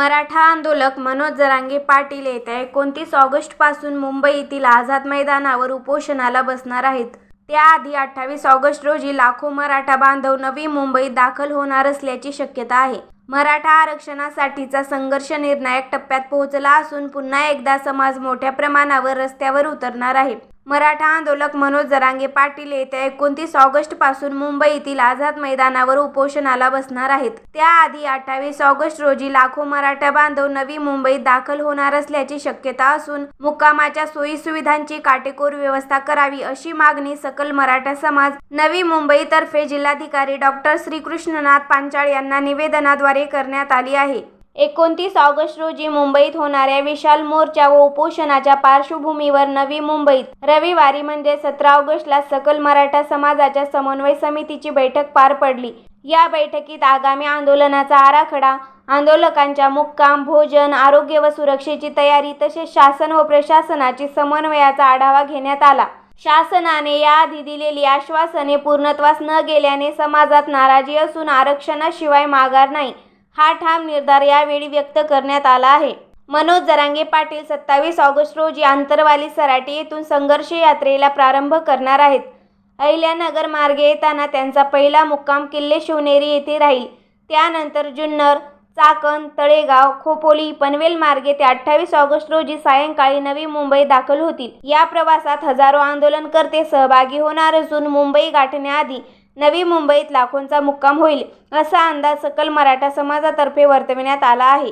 मराठा आंदोलक मनोज जरांगे पाटील येत्या एकोणतीस ऑगस्टपासून मुंबईतील आझाद मैदानावर उपोषणाला बसणार आहेत. त्याआधी अठ्ठावीस ऑगस्ट रोजी लाखो मराठा बांधव नवी मुंबईत दाखल होणार असल्याची शक्यता आहे. मराठा आरक्षणासाठीचा संघर्ष निर्णायक टप्प्यात पोहोचला असून पुन्हा एकदा समाज मोठ्या प्रमाणावर रस्त्यावर उतरणार आहे. मराठा आंदोलक मनोज जरांगे पाटील येत्या एकोणतीस ऑगस्टपासून मुंबईतील आझाद मैदानावर उपोषणाला बसणार आहेत. त्याआधी अठ्ठावीस ऑगस्ट रोजी लाखो मराठा बांधव नवी मुंबईत दाखल होणार असल्याची शक्यता असून मुक्कामाच्या सोयीसुविधांची काटेकोर व्यवस्था करावी अशी मागणी सकल मराठा समाज, नवी मुंबईतर्फे जिल्हाधिकारी डॉक्टर श्रीकृष्णनाथ पांचाळ यांना निवेदनाद्वारे करण्यात आली आहे. एकोणतीस ऑगस्ट रोजी मुंबईत होणाऱ्या विशाल मोर्चा व उपोषणाच्या पार्श्वभूमीवर नवी मुंबईत रविवारी म्हणजे सतरा ऑगस्टला सकल मराठा समाजाच्या समन्वय समितीची बैठक पार पडली. या बैठकीत आगामी आंदोलनाचा आराखडा, आंदोलकांच्या मुक्काम, भोजन, आरोग्य व सुरक्षेची तयारी तसेच शासन व प्रशासनाची समन्वयाचा आढावा घेण्यात आला. शासनाने याआधी दिलेली आश्वासने पूर्णत्वास न गेल्याने समाजात नाराजी असून आरक्षणाशिवाय माघार नाही, हा ठाम निर्धार यावेळी व्यक्त करण्यात आला आहे. मनोज जरांगे पाटील सत्तावीस ऑगस्ट रोजी आंतरवाली सराटी येथून संघर्ष यात्रेला प्रारंभ करणार आहेत. अहिल्यानगर मार्गे येताना त्यांचा पहिला मुक्काम किल्ले शिवनेरी येथे राहील. त्यानंतर जुन्नर, चाकण, तळेगाव, खोपोली, पनवेल मार्गे ते अठ्ठावीस ऑगस्ट रोजी सायंकाळी नवी मुंबई दाखल होतील. या प्रवासात हजारो आंदोलनकर्ते सहभागी होणार असून मुंबई गाठण्याआधी नवी मुंबईत लाखोंचा मुक्काम होईल, असा अंदाज सकल मराठा समाजातर्फे वर्तविण्यात आला आहे.